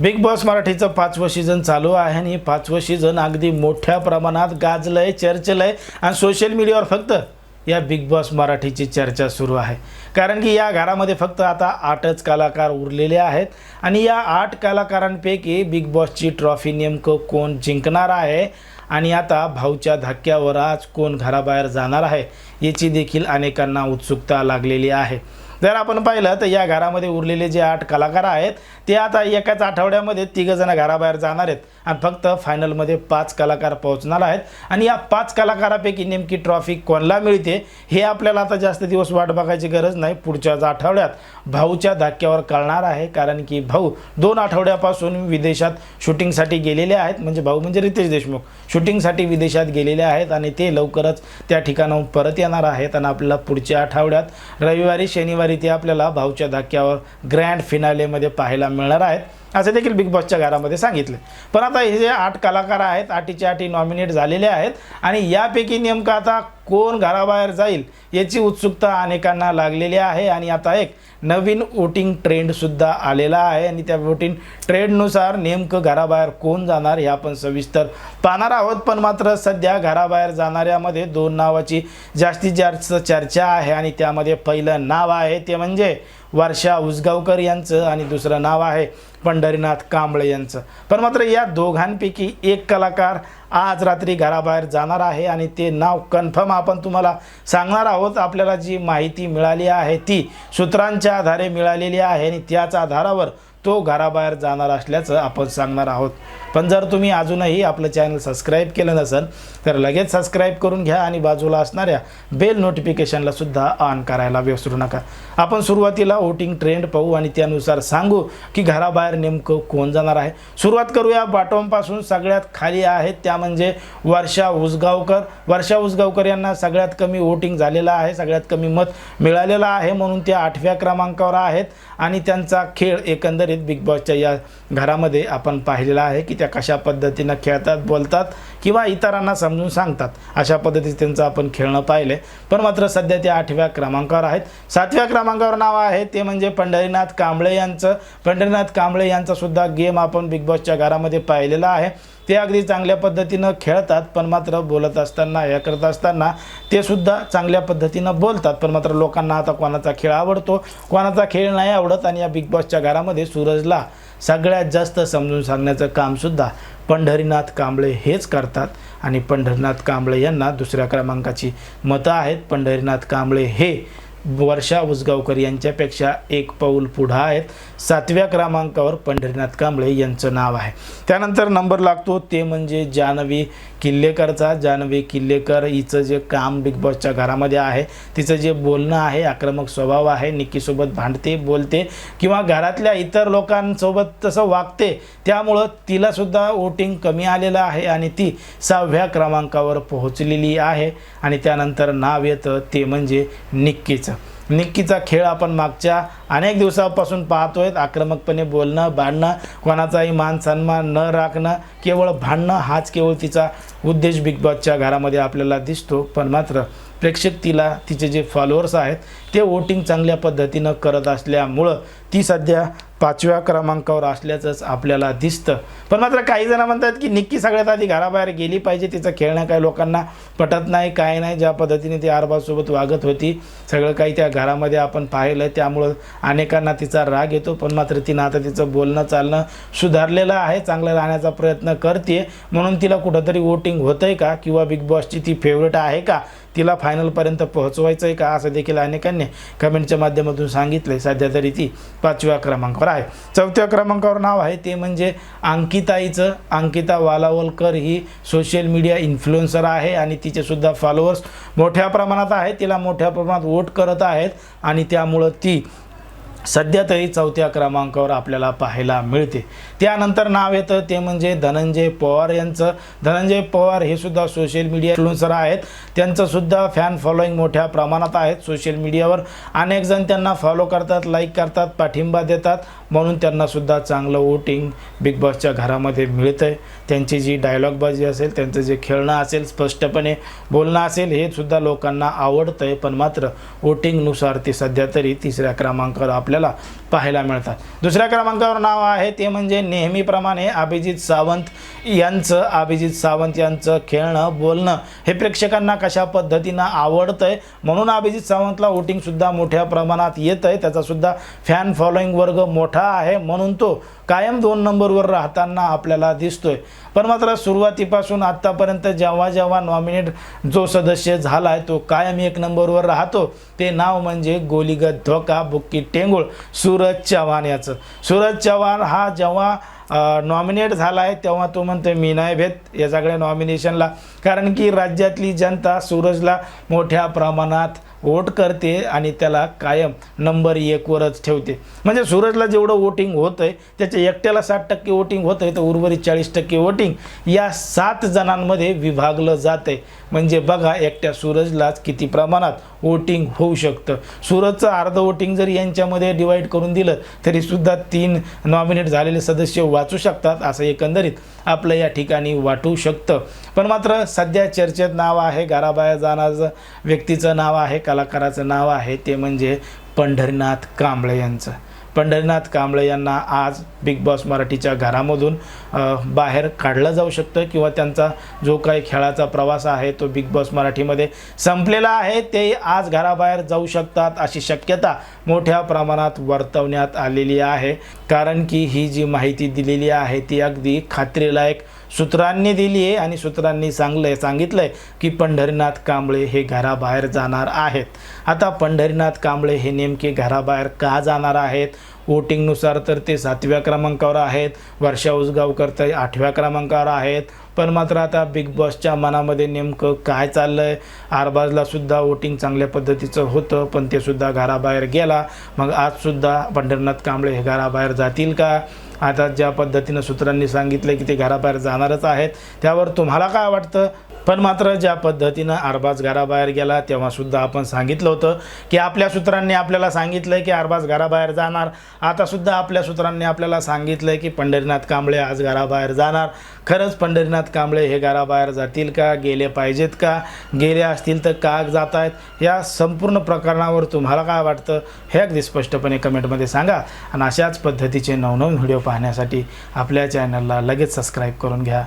Big boss मराठीचं पाचवं season चालू आहे आणि पाचवं सीझन अगदी मोठ्या प्रमाणात गाजलंय चर्चलंय आणि सोशल मीडियावर फक्त या बिग बॉस मराठीची चर्चा सुरू आहे. कारण की या घरामध्ये फक्त आता आठच कलाकार उरलेले आहेत आणि या आठ कलाकारांपैकी बिग बॉसची ट्रॉफी नेमकं कोण जिंकणार आहे आणि आता भाऊच्या धक्क्यावर आज कोण घराबाहेर जाणार आहे याची देखील अनेकांना उत्सुकता लागलेली आहे. जर आपण पाहिलं तर या घरामध्ये उरलेले जे आठ कलाकार आहेत ते आता एकाच आठवड्यामध्ये तिघंजणं घराबाहेर जाणार आहेत. आणि फक्त फायनलमध्ये पाच कलाकार पोहोचणार आहेत. आणि या पाच कलाकारापैकी नेमकी ट्रॉफी कोणाला मिळते हे आपल्याला आता जास्त दिवस वाट बघायची गरज नाही. पुढच्याच आठवड्यात भाऊच्या धक्क्यावर कळणार आहे कारण की भाऊ दोन आठवड्यापासून विदेशात शूटिंगसाठी गेलेले आहेत. म्हणजे भाऊ म्हणजे रितेश देशमुख. शूटिंगसाठी विदेशात गेलेले आहेत आणि ते लवकरच त्या ठिकाणाहून परत येणार आहेत. आणि आपल्याला पुढच्या आठवड्यात रविवारी शनिवारी इथे आपल्याला भाऊच्या धक्क्यावर ग्रँड फिनालेमध्ये पाहायला मिळणार आहेत. असं देखील बिग बॉसच्या घरामध्ये सांगितले. पण आता हे जे आठ कलाकार आहेत आठीचे आठी नॉमिनेट झालेले आहेत आणि यापैकी नेमकं आता कोण घराबाहेर जाईल याची उत्सुकता अनेकांना लागलेली आहे आणि आता एक नवीन वोटिंग ट्रेंडसुद्धा आलेला आहे आणि त्या वोटिंग ट्रेंडनुसार नेमकं घराबाहेर कोण जाणार हे आपण सविस्तर पाहणार आहोत. पण मात्र सध्या घराबाहेर जाणाऱ्यामध्ये दोन नावाची जास्तीत जास्त चर्चा आहे आणि त्यामध्ये पहिलं नाव आहे ते म्हणजे वर्षा उसगावकर यांचं आणि दुसरं नाव आहे पंढरीनाथ कांबळे यांचं. पण मात्र या दोघांपैकी एक कलाकार आज रात्री घराबाहेर जाणार आहे आणि ते नाव कन्फर्म आपण तुम्हाला सांगणार आहोत. आपल्याला जी माहिती मिळाली आहे ती सूत्रांच्या आधारे मिळालेली आहे आणि त्याच आधारावर तो घराबाहेर जाणार असल्याचं आपण सांगणार आहोत. पण जर तुम्ही अजूनही आपलं चॅनल सबस्क्राईब केलं नसेल तर लगेच सबस्क्राईब करून घ्या आणि बाजूला असणाऱ्या बेल नोटिफिकेशनला सुद्धा ऑन करायला विसरू नका. आपण सुरुवातीला वोटिंग ट्रेंड पाहू आणि त्यानुसार सांगू की घराबाहेर नेमकं कोण जाणार आहे. सुरुवात करूया. बॉटमपासून सगळ्यात खाली आहेत त्या म्हणजे वर्षा उसगावकर. वर्षा उसगावकर यांना सगळ्यात कमी वोटिंग झालेलं आहे सगळ्यात कमी मत मिळालेलं आहे म्हणून त्या आठव्या क्रमांकावर आहेत आणि त्यांचा खेळ एकंदरीत बिग बॉसच्या या घरामध्ये आपण पाहिलेलं आहे की त्या कशा पद्धतीनं खेळतात बोलतात. किंवा इतरांना समजून सांगतात. अशा पद्धतीचं त्यांचं आपण खेळणं पाहिलं. पण मात्र सध्या ते आठव्या क्रमांकावर आहेत. सातव्या क्रमांकावर नाव आहे. ते म्हणजे पंढरीनाथ कांबळे यांचं. पंढरीनाथ कांबळे यांचासुद्धा गेम आपण बिग बॉसच्या घरामध्ये पाहिलेला आहे. ते अगदी चांगल्या पद्धतीनं खेळतात पण मात्र बोलत असताना हे करत असताना ते सुद्धा चांगल्या पद्धतीनं बोलतात. पण मात्र लोकांना आता कोणाचा खेळ आवडतो? कोणाचा खेळ नाही आवडत आणि या बिग बॉसच्या घरामध्ये सूरजला सगळ्यात जास्त समजून सांगण्याचं कामसुद्धा पंढरीनाथ कांबळे हेच करतात. आणि पंढरीनाथ कांबळे यांना दुसऱ्या क्रमांकाची मतं आहेत. पंढरीनाथ कांबळे हे वर्षा उसगावकर यांच्यापेक्षा एक पाऊल पुढं आहेत. सातव्या क्रमांकावर पंढरीनाथ कांबळे यांचं नाव आहे. त्यानंतर नंबर लागतो. ते म्हणजे जानवी किल्लेकरचा जान्हवी किल्लेकर हिचं जे काम बिग बॉसच्या घरामध्ये आहे तिचं जे बोलणं आहे आक्रमक स्वभाव आहे निक्कीसोबत भांडते बोलते किंवा घरातल्या इतर लोकांसोबत तसं वागते त्यामुळं तिलासुद्धा वोटिंग कमी आलेलं आहे आणि ती सहाव्या क्रमांकावर पोहोचलेली आहे. आणि त्यानंतर नाव येतं ते म्हणजे निक्कीचं. निक्कीचा खेळ आपण मागच्या अनेक दिवसापासून पाहतोय आक्रमकपणे बोलणं भांडणं कोणाचाही मान सन्मान न राखणं केवळ भांडणं हाच केवळ तिचा उद्देश बिग बॉसच्या घरामध्ये आपल्याला दिसतो. पण मात्र प्रेक्षक तिला तिचे जे फॉलोअर्स आहेत ते वोटिंग चांगल्या पद्धतीनं करत असल्यामुळं ती सध्या पाचव्या क्रमांकावर असल्याचंच आपल्याला दिसतं. पण मात्र काही जण म्हणतात की निक्की सगळ्यात आधी घराबाहेर गेली पाहिजे तिचं खेळणं काही लोकांना पटत नाही काय नाही ज्या पद्धतीने ती आरबाजसोबत वागत होती. सगळं काही त्या घरामध्ये आपण पाहिलं त्यामुळं अनेकांना तिचा राग येतो पण मात्र तिनं आता तिचं बोलणं चालणं सुधारलेलं आहे चांगलं राहण्याचा प्रयत्न करते म्हणून तिला कुठंतरी वोटिंग होतं आहे का? किंवा बिग बॉसची ती फेवरेट आहे का? तिला फायनलपर्यंत पोहोचवायचं आहे का असं देखील अनेकांनी कमेंटच्या माध्यमातून सांगितलं आहे सध्या तरी ती पाचव्या क्रमांकावर आहे. चौथ्या क्रमांकावर नाव आहे ते म्हणजे अंकिताईचं. अंकिता वालावलकर ही सोशल मीडिया इन्फ्लुएन्सर आहे आणि तिचेसुद्धा फॉलोअर्स मोठ्या प्रमाणात आहेत. तिला मोठ्या प्रमाणात वोट करत आहेत आणि त्यामुळं ती सध्या तरी चौथ्या क्रमांकावर आपल्याला पाहायला मिळते. त्यानंतर नाव येतं ते म्हणजे धनंजय पवार यांचं. धनंजय पवार हे सुद्धा सोशल मीडिया इन्फ्लुएन्सर आहेत. त्यांचं सुद्धा फॅन फॉलोईंग मोठ्या प्रमाणात आहेत सोशल मीडियावर अनेक जण त्यांना फॉलो करतात लाईक करतात पाठिंबा देतात. म्हणून त्यांनासुद्धा चांगलं वोटिंग बिग बॉसच्या घरामध्ये मिळतं आहे त्यांची जी डायलॉगबाजी असेल त्यांचं जे खेळणं असेल स्पष्टपणे बोलणं असेल हे सुद्धा लोकांना आवडतं आहे पण मात्र वोटिंगनुसार ते सध्या तरी तिसऱ्या क्रमांकावर आपल्याला पाहायला मिळतात. दुसऱ्या क्रमांकावर नाव आहे ते म्हणजे नेहमीप्रमाणे अभिजित सावंत यांचं. अभिजित सावंत यांचं खेळणं बोलणं हे प्रेक्षकांना कशा पद्धतीनं आवडतं आहे म्हणून अभिजित सावंतला वोटिंगसुद्धा मोठ्या प्रमाणात येतं आहे त्याचासुद्धा फॅन फॉलोईंग वर्ग मोठा आहे म्हणून तो कायम दोन नंबरवर राहताना आपल्याला दिसतोय. पण मात्र सुरुवातीपासून आत्तापर्यंत जेव्हा जेव्हा नॉमिनेट जो सदस्य झाला आहे तो कायम एक नंबरवर राहतो. ते नाव म्हणजे गोलीगत धोका बुक्की टेंगुळ सूरज चव्हाण याचं. सूरज चव्हाण हा जेव्हा नॉमिनेट झाला आहे तेव्हा तो म्हणतो मी नाही भेद या सगळ्या नॉमिनेशनला कारण की राज्यातली जनता सूरजला मोठ्या प्रमाणात वोट करते आणि त्याला कायम नंबर एकवरच ठेवते. म्हणजे सूरजला जेवढं वोटिंग होतं आहे त्याच्या एकट्याला साठ टक्के वोटिंग होतं आहे तर उर्वरित चाळीस टक्के वोटिंग या सात जणांमध्ये विभागलं जात आहे म्हणजे बघा एकट्या सूरजलाच किती प्रमाणात वोटिंग होऊ शकतं. सूरजचं अर्ध वोटिंग जर यांच्यामध्ये डिवाईड करून दिलं तरीसुद्धा तीन नॉमिनेट झालेले सदस्य वाचू शकतात असं एकंदरीत आपलं या ठिकाणी वाटू शकतं. पण मात्र सध्या चर्चेत नाव आहे घराबाहेर जाणारं व्यक्तीचं नाव आहे कलाकाराचं नाव आहे ते म्हणजे पंढरीनाथ कांबळे यांचं. पंढरीनाथ कांबळे यांना आज बिग बॉस मराठीच्या घरामधून बाहेर काढलं जाऊ शकतं किंवा त्यांचा जो काही खेळाचा प्रवास आहे तो बिग बॉस मराठीमध्ये संपलेला आहे. ते आज घराबाहेर जाऊ शकतात अशी शक्यता मोठ्या प्रमाणात वर्तवण्यात आलेली आहे. कारण की ही जी माहिती दिलेली आहे ती अगदी खात्रीलायक सूत्रांनी दिली आहे आणि सूत्रांनी सांगलंय सांगितलंय की पंढरीनाथ कांबळे हे घराबाहेर जाणार आहेत. आता पंढरीनाथ कांबळे हे नेमके घराबाहेर का जाणार आहेत? वोटिंगनुसार तर ते सातव्या क्रमांकावर आहेत. वर्षा उसगावकर तर आठव्या क्रमांकावर आहेत. पण मात्र आता बिग बॉसच्या मनामध्ये नेमकं काय चाललं आहे आरबाजला सुद्धा वोटिंग चांगल्या पद्धतीचं होतं पण ते सुद्धा घराबाहेर गेला. मग आजसुद्धा पंढरनाथ कांबळे हे घराबाहेर जातील का? आता ज्या पद्धतीनं सूत्रांनी सांगितलं की ते घराबाहेर जाणारच आहेत त्यावर तुम्हाला काय वाटतं? पण मात्र ज्या पद्धतीनं अरबाज घराबाहेर गेला तेव्हासुद्धा आपण सांगितलं होतं की आपल्या सूत्रांनी आपल्याला सांगितलं की अरबाज घराबाहेर जाणार. आतासुद्धा आपल्या सूत्रांनी आपल्याला सांगितलं की पंढरीनाथ कांबळे आज घराबाहेर जाणार. खरंच पंढरीनाथ कांबळे हे घराबाहेर जातील का? गेले पाहिजेत का? गेले असतील तर का जात आहेत या संपूर्ण प्रकरणावर तुम्हाला काय वाटतं? हे अगदी स्पष्टपणे कमेंटमध्ये सांगा. आणि अशाच पद्धतीचे नवनवीन व्हिडिओ पाहण्यासाठी आपल्या चॅनलला लगेच सबस्क्राईब करून घ्या.